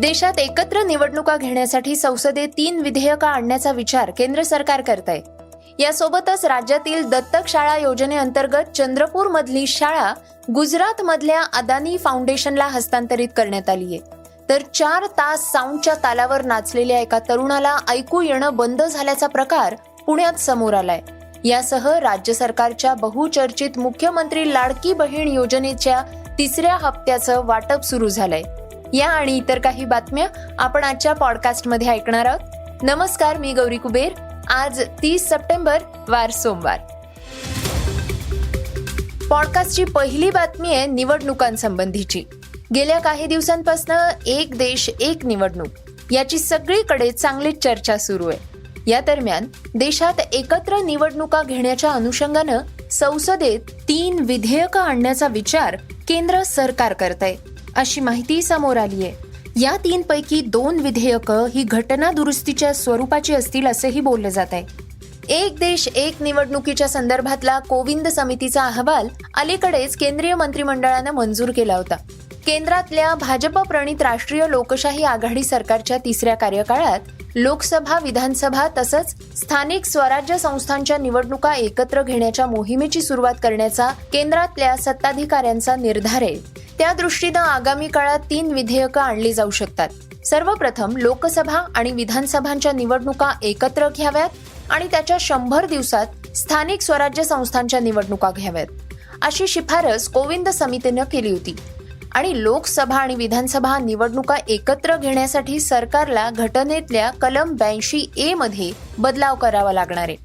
देशात एकत्र निवडणुका घेण्यासाठी संसदेत तीन विधेयकं आणण्याचा विचार केंद्र सरकार करत आहे यासोबतच राज्यातील दत्तक शाळा योजनेअंतर्गत चंद्रपूर मधली शाळा गुजरात मधल्या अदानी फाउंडेशनला हस्तांतरित करण्यात आली आहे तर चार तास साऊंडच्या तालावर नाचलेल्या एका तरुणाला ऐकू येणं बंद झाल्याचा प्रकार पुण्यात समोर आलाय. यासह राज्य सरकारच्या बहुचर्चित मुख्यमंत्री लाडकी बहीण योजनेच्या तिसऱ्या हप्त्याचं वाटप सुरू झालंय. या आणि इतर काही बातम्या आपण आजच्या पॉडकास्टमध्ये ऐकणार आहोत. नमस्कार मी गौरी कुबेर. आज तीस सप्टेंबर वार सोमवार. पॉडकास्टची पहिली बातमी आहे निवडणुकांसंबंधीची. गेल्या काही दिवसांपासून एक देश एक निवडणूक याची सगळीकडे चांगलीच चर्चा सुरू आहे. या दरम्यान देशात एकत्र निवडणुका घेण्याच्या अनुषंगानं संसदेत तीन विधेयकं आणण्याचा विचार केंद्र सरकार करत आहे अशी माहिती समोर आली आहे या तीनपैकी दोन विधेयकं ही घटना दुरुस्तीच्या स्वरूपाची असतील असंही बोललं जात आहे एक देश एक निवडणुकीच्या संदर्भातला कोविंद समितीचा अहवाल अलीकडेच केंद्रीय मंत्रिमंडळानं मंजूर केला होता. केंद्रातल्या भाजप प्रणित राष्ट्रीय लोकशाही आघाडी सरकारच्या तिसऱ्या कार्यकाळात लोकसभा विधानसभा तसंच स्थानिक स्वराज्य संस्थांच्या निवडणुका एकत्र घेण्याच्या मोहिमेची सुरुवात करण्याचा केंद्रातल्या सत्ताधिकाऱ्यांचा निर्धार आहे. त्या दृष्टीनं आगामी काळात तीन विधेयकं आणली जाऊ शकतात. सर्वप्रथम लोकसभा आणि विधानसभांच्या निवडणुका एकत्र घ्याव्यात आणि त्याच्या शंभर दिवसात स्थानिक स्वराज्य संस्थांच्या निवडणुका घ्याव्यात. अशी शिफारस कोविंद समितीनं केली होती. आणि लोकसभा आणि विधानसभा निवडणुका एकत्र घेण्यासाठी सरकारला घटनेतल्या कलम ब्याऐंशी ए मध्ये बदलाव करावा लागणार आहे.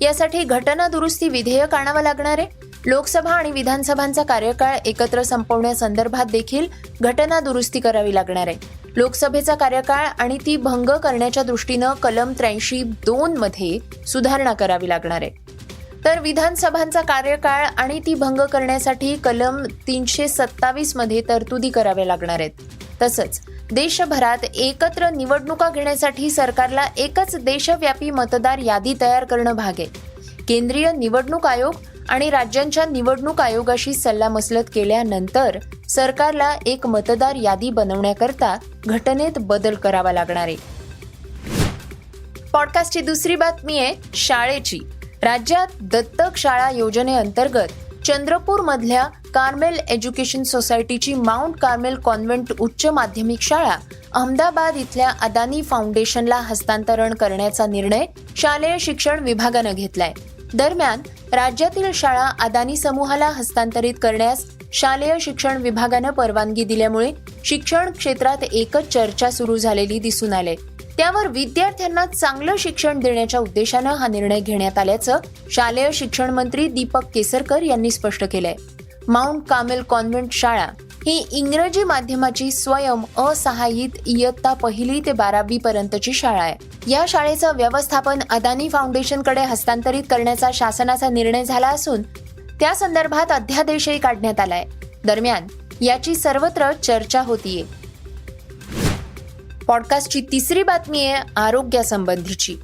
यासाठी घटना दुरुस्ती विधेयक आणावं लागणार आहे. लोकसभा आणि विधानसभांचा कार्यकाळ एकत्र संपवण्यासंदर्भात देखील घटना दुरुस्ती करावी लागणार आहे. लोकसभेचा कार्यकाळ आणि ती भंग करण्याच्या दृष्टीनं कलम त्र्याऐंशी दोन मध्ये सुधारणा करावी लागणार आहे. तर विधानसभांचा कार्यकाळ आणि ती भंग करण्यासाठी कलम तीनशे सत्तावीसमध्ये तरतुदी कराव्या लागणार आहेत. तसंच देशभरात एकत्र निवडणुका घेण्यासाठी सरकारला एकच देशव्यापी मतदार यादी तयार करणं भाग आहे. केंद्रीय निवडणूक आयोग आणि राज्यांच्या निवडणूक आयोगाशी सल्लामसलत केल्यानंतर सरकारला एक मतदार यादी बनवण्याकरता घटनेत बदल करावा लागणार आहे. पॉडकास्टची दुसरी बातमी आहे शाळेची. राज्यात दत्तक शाळा योजनेअंतर्गत चंद्रपूर मधल्या कार्मेल एज्युकेशन सोसायटीची माउंट कार्मेल कॉन्व्हेंट उच्च माध्यमिक शाळा अहमदाबाद इथल्या अदानी फाउंडेशनला हस्तांतरण करण्याचा निर्णय शालेय शिक्षण विभागानं घेतलाय. दरम्यान राज्यातील शाळा अदानी समूहाला हस्तांतरित करण्यास शालेय शिक्षण विभागानं परवानगी दिल्यामुळे शिक्षण क्षेत्रात एकच चर्चा सुरू झालेली दिसून आले. त्यावर विद्यार्थ्यांना चांगलं शिक्षण देण्याच्या उद्देशानं हा निर्णय घेण्यात आल्याचं शालेय शिक्षण मंत्री दीपक केसरकर यांनी स्पष्ट केलंय. माउंट कामेल कॉन्व्हेंट शाळा ही इंग्रजी माध्यमाची स्वयं असहाय्यित इयत्ता पहिली ते बारावी पर्यंतची शाळा आहे. या शाळेचं व्यवस्थापन अदानी फाउंडेशनकडे हस्तांतरित करण्याचा शासनाचा निर्णय झाला असून त्या संदर्भात अध्यादेशही काढण्यात आलाय. दरम्यान याची सर्वत्र चर्चा होतीये. पॉडकास्टची तिसरी बातमी आहे आरोग्यासंबंधीची.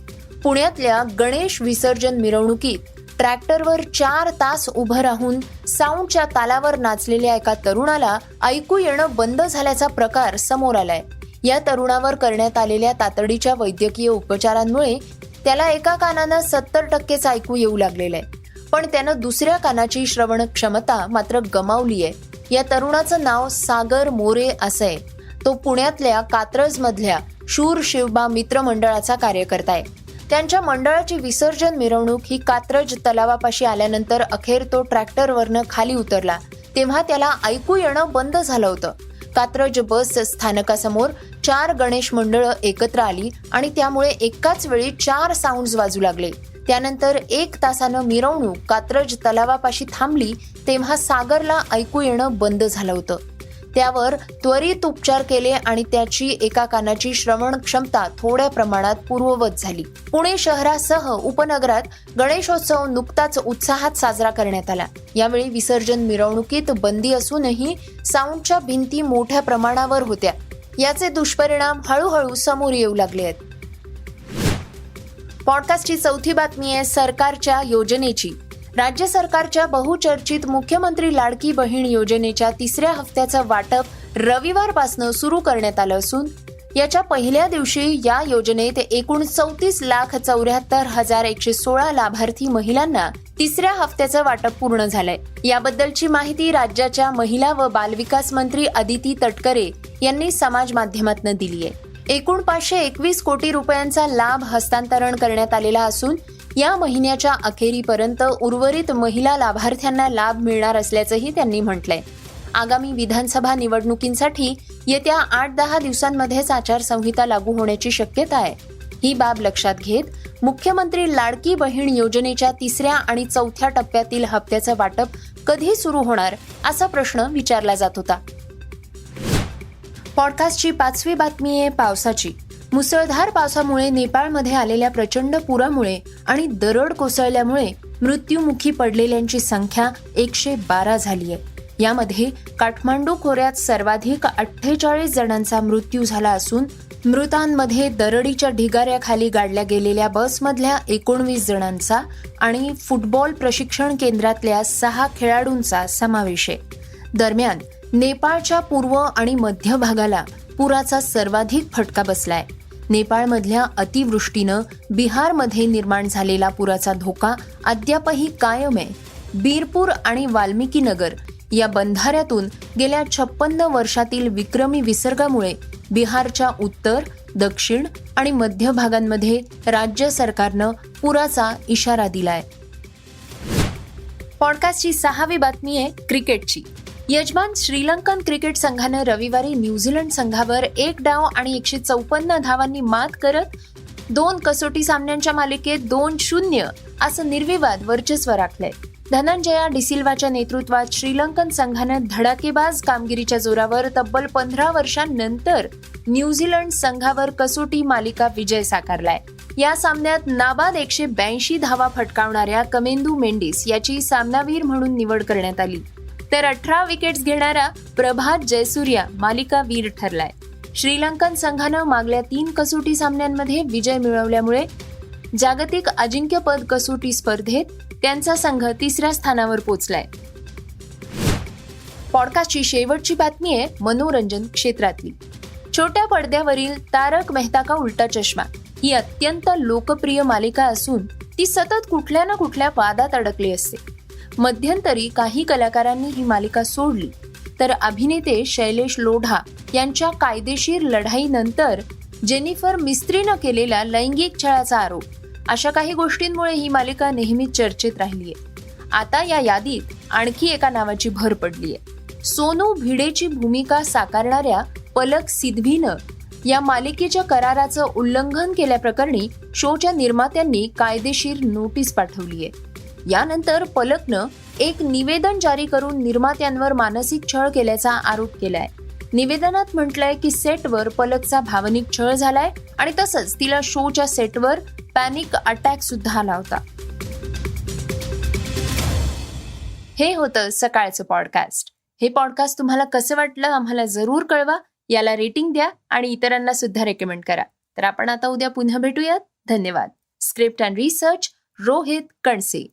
पुण्यातल्या गणेश विसर्जन मिरवणुकीत ट्रॅक्टरवर चार तास उभं राहून साऊंडच्या तालावर नाचलेल्या एका तरुणाला ऐकू येणं बंद झाल्याचा प्रकार समोर आलाय. या तरुणावर करण्यात आलेल्या तातडीच्या वैद्यकीय उपचारांमुळे त्याला एका कानानं सत्तर टक्केच ऐकू येऊ लागलेलं आहे. पण त्यानं दुसऱ्या कानाची श्रवण क्षमता मात्र गमावली आहे. या तरुणाचं नाव सागर मोरे असं आहे. तो पुण्यातल्या कात्रजमधल्या शूर शिवबा मित्रमंडळाचा कार्यकर्ता आहे. त्यांच्या मंडळाची विसर्जन मिरवणूक ही कात्रज तलावापाशी आल्यानंतर अखेर तो ट्रॅक्टरवरनं खाली उतरला. तेव्हा त्याला ऐकू येणं बंद झालं होतं. कात्रज बस स्थानकासमोर चार गणेश मंडळं एकत्र आली आणि त्यामुळे एकाच वेळी चार साऊंड वाजू लागले. त्यानंतर एक तासानं मिरवणूक कात्रज तलावापाशी थांबली तेव्हा सागरला ऐकू येणं बंद झालं होतं. त्यावर त्वरित उपचार केले आणि त्याची एका कानाची श्रवण क्षमता थोड्या प्रमाणात पूर्ववत झाली. पुणे शहरासह उपनगरात गणेशोत्सव नुकताच उत्साहात साजरा करण्यात आला. यावेळी विसर्जन मिरवणुकीत बंदी असूनही साऊंडच्या भिंती मोठ्या प्रमाणावर होत्या. याचे दुष्परिणाम हळूहळू समोर येऊ लागले आहेत. पॉडकास्टची चौथी बातमी आहे सरकारच्या योजनेची. राज्य सरकारच्या बहुचर्चित मुख्यमंत्री लाडकी बहीण योजनेच्या तिसऱ्या हप्त्याचं वाटप रविवारपासनं सुरू करण्यात आलं असून याच्या पहिल्या दिवशी या योजनेत एकूण चौतीस लाख चौऱ्याहत्तर हजार एकशे सोळा लाभार्थी महिलांना तिसऱ्या हप्त्याचं वाटप पूर्ण झालंय. याबद्दलची माहिती राज्याच्या महिला व बालविकास मंत्री अदिती तटकरे यांनी समाज माध्यमातून दिली आहे एकूण पाचशे एकवीस कोटी रुपयांचा लाभ हस्तांतरण करण्यात आलेला असून या महिन्याच्या अखेरीपर्यंत उर्वरित महिला लाभार्थ्यांना लाभ मिळणार असल्याचंही त्यांनी म्हटलंय. आगामी विधानसभा निवडणुकींसाठी येत्या आठ दहा दिवसांमध्येच आचारसंहिता लागू होण्याची शक्यता आहे. ही बाब लक्षात घेत मुख्यमंत्री लाडकी बहीण योजनेच्या तिसऱ्या आणि चौथ्या टप्प्यातील हप्त्याचं वाटप कधी सुरू होणार असा प्रश्न विचारला जात होता. पॉडकास्टची पाचवी बातमी आहे पावसाची. मुसळधार पावसामुळे नेपाळमध्ये आलेल्या प्रचंड पुरामुळे आणि दरड कोसळल्यामुळे मृत्युमुखी पडलेल्यांची संख्या एकशे बारा झाली आहे. यामध्ये काठमांडू खोऱ्यात सर्वाधिक अठ्ठेचाळीस जणांचा मृत्यू झाला असून मृतांमध्ये दरडीच्या ढिगाऱ्याखाली गाडल्या गेलेल्या बसमधल्या एकोणवीस जणांचा आणि फुटबॉल प्रशिक्षण केंद्रातल्या सहा खेळाडूंचा समावेश आहे. दरम्यान नेपाळच्या पूर्व आणि मध्य भागाला पुराचा सर्वाधिक फटका बसलाय. नेपाळमधल्या अतिवृष्टीनं बिहारमध्ये निर्माण झालेला पुराचा धोका अद्यापही कायम आहे. बीरपूर आणि वाल्मिकी नगर या बंधाऱ्यातून गेल्या छप्पन्न वर्षातील विक्रमी विसर्गामुळे बिहारच्या उत्तर दक्षिण आणि मध्य भागांमध्ये राज्य सरकारनं पुराचा इशारा दिलाय. पॉडकास्टची सहावी बातमी आहे क्रिकेटची. यजमान श्रीलंकन क्रिकेट संघानं रविवारी न्यूझीलंड संघावर एक डाव आणि एकशे चौपन्न धावांनी मात करत दोन कसोटी सामन्यांच्या मालिकेत दोन शून्य असं निर्विवाद वर्चस्व राखलंय. धनंजया डिसिल्वाच्या नेतृत्वात श्रीलंकन संघानं धडाकेबाज कामगिरीच्या जोरावर तब्बल पंधरा वर्षांनंतर न्यूझीलंड संघावर कसोटी मालिका विजय साकारलाय. या सामन्यात नाबाद एकशे ब्याऐंशी धावा फटकावणाऱ्या कमेंदू मेंडिस याची सामनावीर म्हणून निवड करण्यात आली. तर अठरा विकेट्स घेणारा प्रभात जयसूर्या मालिका वीर ठरलाय. श्रीलंकन संघानं मागल्या तीन कसोटी सामन्यांमध्ये विजय मिळवल्यामुळे जागतिक अजिंक्यपद कसोटी स्पर्धेत त्यांचा संघ तिसऱ्या स्थानावर पोहोचलाय पॉडकास्टची शेवटची बातमी आहे मनोरंजन क्षेत्रातली. छोट्या पडद्यावरील तारक मेहता का उलटा चष्मा. ही अत्यंत लोकप्रिय मालिका असून ती सतत कुठल्या ना कुठल्या वादात अडकली असते. मध्यंतरी काही कलाकारांनी ही मालिका सोडली. तर अभिनेते शैलेश लोढा यांच्या कायदेशीर लढाईनंतर जेनिफर मिस्त्रीनं केलेला लैंगिक छळाचा आरोप. अशा काही गोष्टींमुळे ही मालिका नेहमीच चर्चेत राहिली आहे आता या यादीत आणखी एका नावाची भर पडली आहे सोनू भिडेची भूमिका साकारणाऱ्या पलक सिद्वीनं या मालिकेच्या कराराचं उल्लंघन केल्याप्रकरणी शोच्या निर्मात्यांनी कायदेशीर नोटीस पाठवली आहे यानंतर पलकनं एक निवेदन जारी करून निर्मात्यांवर मानसिक छळ केल्याचा आरोप केलाय. निवेदनात म्हटलंय की सेटवर पलकचा भावनिक छळ झालाय आणि तसंच तिला शोच्या सेटवर पॅनिक अटॅक सुद्धा आला होता. हे होतं सकाळचं पॉडकास्ट. हे पॉडकास्ट तुम्हाला कसं वाटलं आम्हाला जरूर कळवा याला रेटिंग द्या आणि इतरांना सुद्धा रेकमेंड करा. तर आपण आता उद्या पुन्हा भेटूयात. धन्यवाद. Script and research Rohit Kanse.